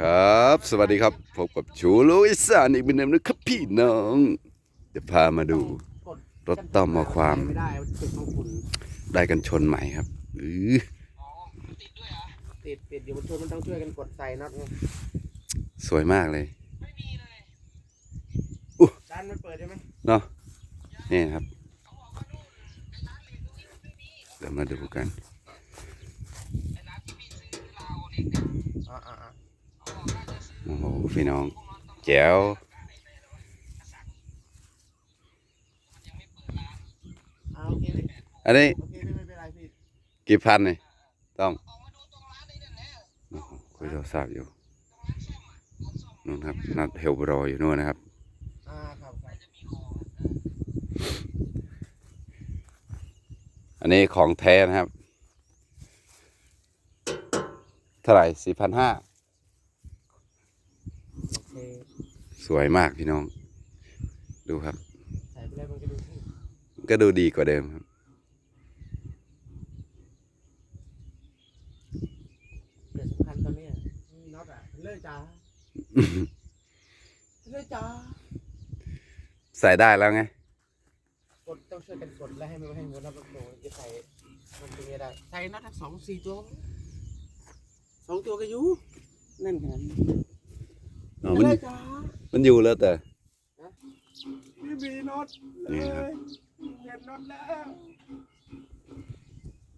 ครับ สวัสดีครับพบกับชูลุยสานอีกเป็นเดิมนะครับพี่น้อง จะพามาดู รถต้อมมาความไม่ได้ติดของคุณได้กันชนใหม่ครับอือติดติดอยู่บนช่วยมันต้องช่วยกันกดใส่น็อตไงสวยมากเลยด้านมันเปิดใช่ไหมเนาะนี่ครับเดี๋ยวมาดูกัน อ้โหพี่น้อง แจ๋วอ่าโอเคพี่อันนี้โอเคพี่ไม่เป็นไรพี่กี่พันเนี่ยต้องโอ้โหคุยโทรศัพท์อยู่นู่นครับนัดเฮลบรออยู่นู่นนะครับอ่าครับครับอันนี้ของแท้นะครับ เท่าไหร่สี่พันห้า โอเค สวยมากพี่น้อง ดูครับใส่ไปเลยมันก็ดูที่ก็ดูดีกว่าเดิมครับ เกิดสำคัญตอนเนี้ยน็อตอะเลิกจ้าเลิกจ้าใส่ได้แล้วไง กดต้องช่วยกันกดแล้วให้มันให้มันน็อตลงจะใส่มันเป็นไงได้ ใส่น็อตทั้งสองสี่ตัวสองตัวก็อยู่นั่นขนาดนี้ อ๋อมันเลิกจ้ามันอยู่แล้วแต่พี่มีน็อตเลนี่ยครับเก็บน็อตแล้ว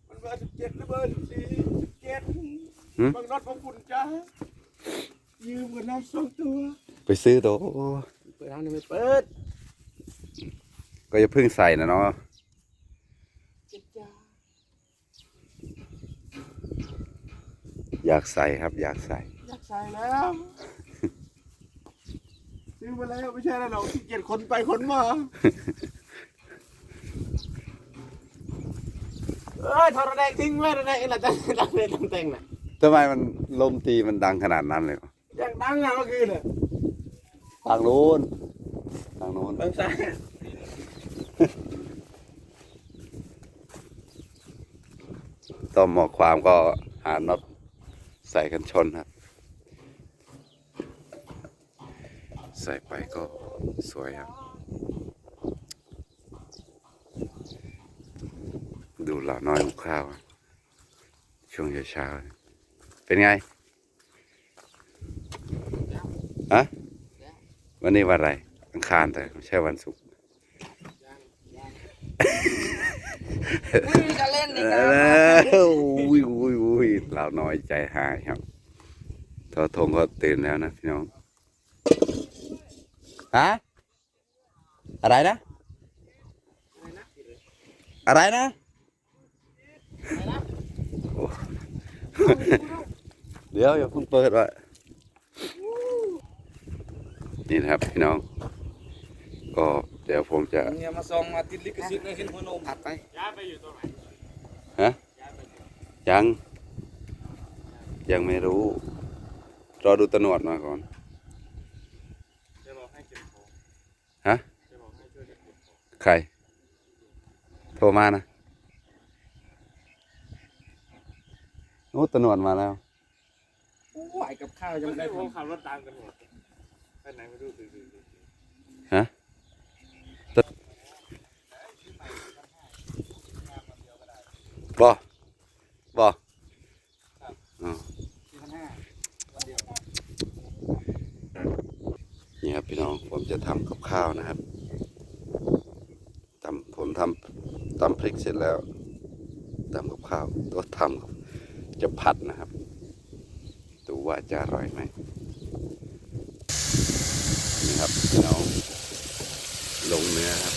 มันเบอร์สิบเจ็ดหรือเบอร์สิบสี่สิบเจ็ดบางน็อตของคุณจ้ายืมกับน็อตสองตัว ไปซื้อโตะเปิดทางนี้ไม่เปิด ก็อย่าเพิ่งใส่นะเนาะเจ็บจ้าอยากใส่ครับ อยากใส่ อยากใส่แล้ว ซื้อมาแล้วไม่ใช่แล้วหรอกที่เกียจขนไปขนมาเอ้ยทอระแดงทิ้งไว้ระแดงเอ็นละจังจังเลยตั้งแต่งน่ะทำไมมันลมตีมันดังขนาดนั้นเลยวะอย่างดังอะเมื่อคืนน่ะทางโน้นทางโน้นบางสายต้อมหมอกความก็หาน็อตใส่กันชนครับ ใส่ไปก็สวยครับ ดูเหล่าน้อยหุงข้าวครับช่วงเช้าๆเป็นไงฮะวันนี้วันอะไร อังคารแต่ไม่ใช่วันศุกร์ไม่มีการเล่นนี่เอครับออุ้ยอุ้ยอุ้ยเราน้อยใจหายครับทอทงก็ตื่นแล้วนะพี่น้อง ฮะอะไรนะ อะไรนะโอ้เดี๋ยวอย่าเพิ่งเปิดว่ะนี่นะครับพี่น้อง ก็เดี๋ยวผมจะเนี่ยมาซองมาติดลิขสิทธิ์ในขึ้นพนมถัดไปฮะยัง ยังไม่รู้ รอดูตำรวจมาก่อน จะบอกให้เก็บของ ฮะจะบอกให้ช่วยกันเก็บของใคร โทรมานะโอ้ตำรวจมาแล้วโอ้ยกับข้าวยังไม่ได้ได้ผผมมขับรถตามกันหมดไปไหนไม่รู้ตื่นฮะบอบออ๋อ สี่พันห้าวันเดียว นี่ครับพี่น้อง ผม จะทำกับข้าวนะครับทำผมทำตำพริกเสร็จแล้วทำกับข้าวตัวทำจะผัดนะครับ ดูว่าจะอร่อยไหมนี่ครับพี่น้องลงเนื้อครับ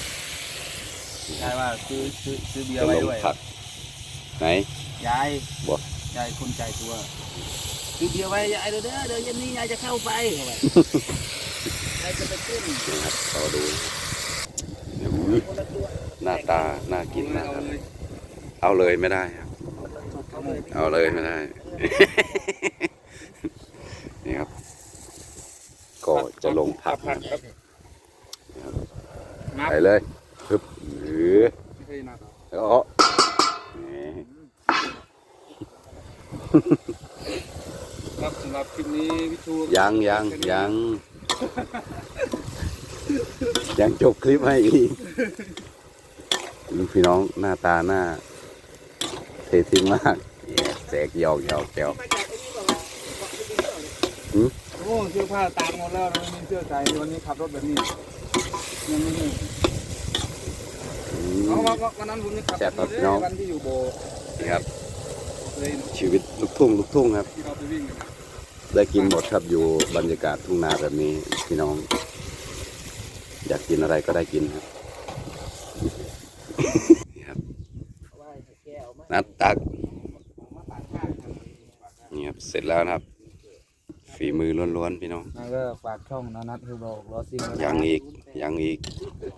ใหญ่มีที่แต่ที่แต่ที่ยากมากเลยยายว่าซื้อซื้อซื้อเบียจะร์ไว้ลงด้วยผัก ไหน ยายบอกยายคนใจตัวซื้อเบียร์ไว้ยายเดี๋ยวเดี๋ยวเดี๋ยวเย็นนี้ยายจะเข้าไปเขาบอกยายจะไปขึ้นนะครับต่อดูเดี๋ยวอุ๊ยคนละตัวหน้าตาน่ากินมากเอาครับเลยเอาเลยไม่ได้ครับ เอาเลยเอาเลยไม่ได้ นี่ครับ ก็จะลงผักผันะกครับนับไปเลย ปึ๊บหรือไม่เคยนับหรอแล้วเอานี่ครับสำหรับคลิปนี้พี่ชูยังยังยังยังจบคลิปให้อีกลูกพี่น้องหน้าตาหน้า เททิ้งมากเย้แสกหยอกหยอกแก้วมาจากไอ้นี่บอกว่าบอกจริงๆเหรอโอ้เสื้อผ้าตากหมดแล้วนะไม่มีเสื้อใส่วันนี้ขับรถแบบนี้ยังไม่มีอืเอาม วันวันนั้นผมจะขับแซ่บครับเลยพี่น้อง วันที่อยู่โบนี่ครับ เลยชีวิตลูกทุ่งลูกทุ่งครับ ที่เราไปวิ่งกันได้กินหมดครับอยู่บรรยากาศทุ่งนาแบบนี้พี่น้อง อยากกินอะไรก็ได้กินครับ นี่ครับเอาไว้ให้แกเอามานัดตักมาปาดข้างทำนี่ครับเสร็จแล้วนะครับ ฝีมือล้วนๆพี่น้องนั่นก็ฝากช่องนานัทคือบอกรอซิงยังอีกยังอีกอื้อ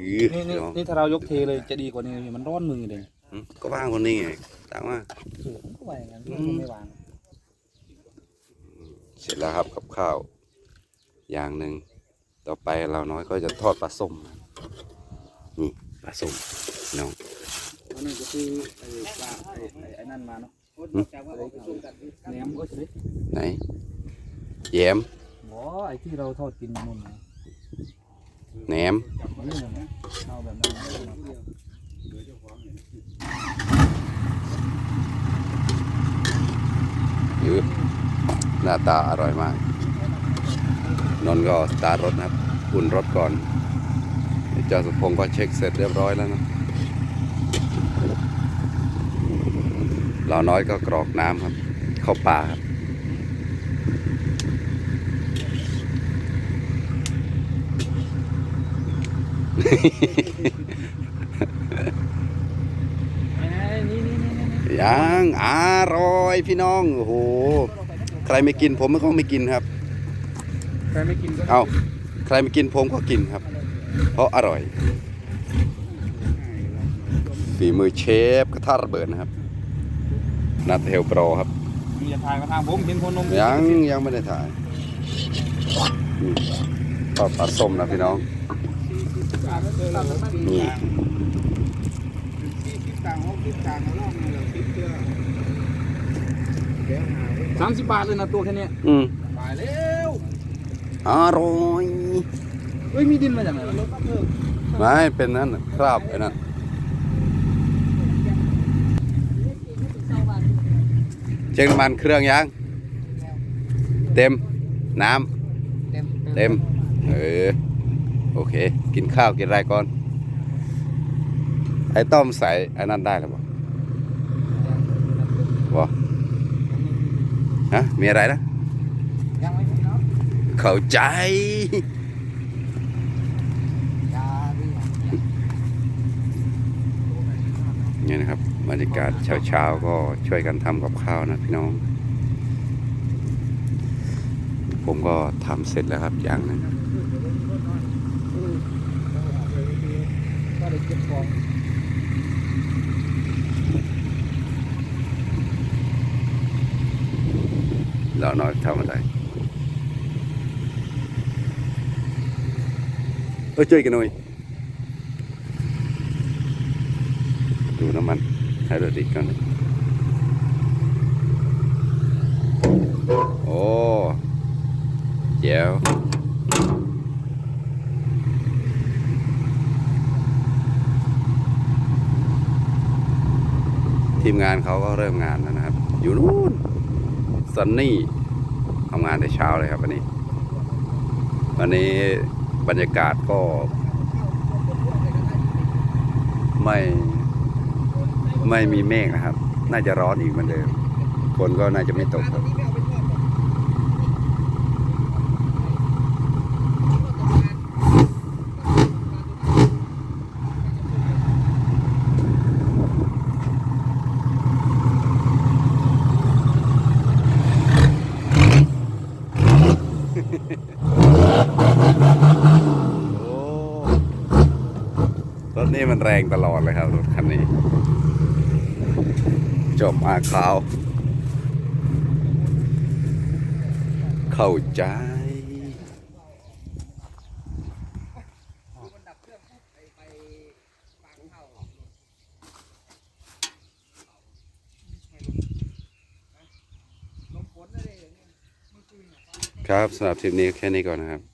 นี่พี่นี่น้องนี่ถ้าเรายกเทเลยจะดีกว่านี้พี่มันร้อนมือเลยอืมก็ว่างคนนี้ไงตังว่าเออผมก็ว่าอย่างนั้นอืมผมไม่วางเสร็จแล้วครับกับข้าว อย่างหนึ่งต่อไปเราน้อยก็จะทอดปลาส้มนะนี่ปลาส้มพี่น้องอันนี้ก็คือไอ้ปลาไอ้ไอ้ไอ้นั่นมาเนาะจากว่าเอาไปส่งกันแหนมก็สิไหนแยมอ๋อไอ้ที่เราทอดกินนู่นนะแหนมนี่นะ เอาแบบนั้นนะหรือหน้าตาอร่อยมาก นนก็สตาร์รถนะครับอุ่นรถก่อนเจ้าสุพงศ์ก็เช็คเสร็จเรียบร้อยแล้วนะเราน้อยก็กรอกน้ำครับ เข้าป่าครับ ไอ้นี่นี่นี่นี่ ยังอร่อยพี่น้องโอ้โหใครไม่กินผมก็ไม่กินครับ ใครไม่กินก็เอาใครไม่กินผมก็กินครับ เพราะอร่อยฝีมือเชฟกระทะระเบิดนะครับนัดเทลโปรครับมีจะทายมาทางผมเห็นคนนมยังยังไม่ได้ถ่ายอืมทอดปลาส้มนะพี่น้อง นี่สามสิบบาทเลยนะตัวแค่เนี้ยอืมตายแล้วอร่อยเฮ้ยมีดินมาจากไหนวะไม่เป็นนั่นน่ะคราบไอ้นั่นเช็คน้ำมันเครื่องยังเต็มน้ำเต็มเต็มเออ โอเค กินข้าวกินอะไรก่อน ไอ้ต้อมใส่ไอ้นั่นได้หรือเปล่าบอฮะมีอะไรนะยังไม่เข้าใจยนี่นะครับบรรยากาศเช้าๆก็ช่วยกันทำกับข้าวนะพี่น้อง ผมก็ทำเสร็จแล้วครับอย่างหนึง ก็เลยเก็บของเราน้อยทำอะไรเออช่วยกันหน่อยดูน้ำมันไฮโดรลิกกันนะโอ้เจ๋ว ทีมงานเขาก็เริ่มงานแล้วนะครับ อยู่นู้นซันนี่ทำงานแต่เช้าเลยครับวันนี้ วันนี้บรรยากาศก็ ไม่ไม่มีเมฆนะครับ น่าจะร้อนอีกเหมือนเดิมฝนก็น่าจะไม่ตกครับ นี่มันแรงตลอดเลยครับรถคันนี้ จบมาขาว เข้าใจครับสำหรับทริปนี้แค่นี้ก่อนนะครับ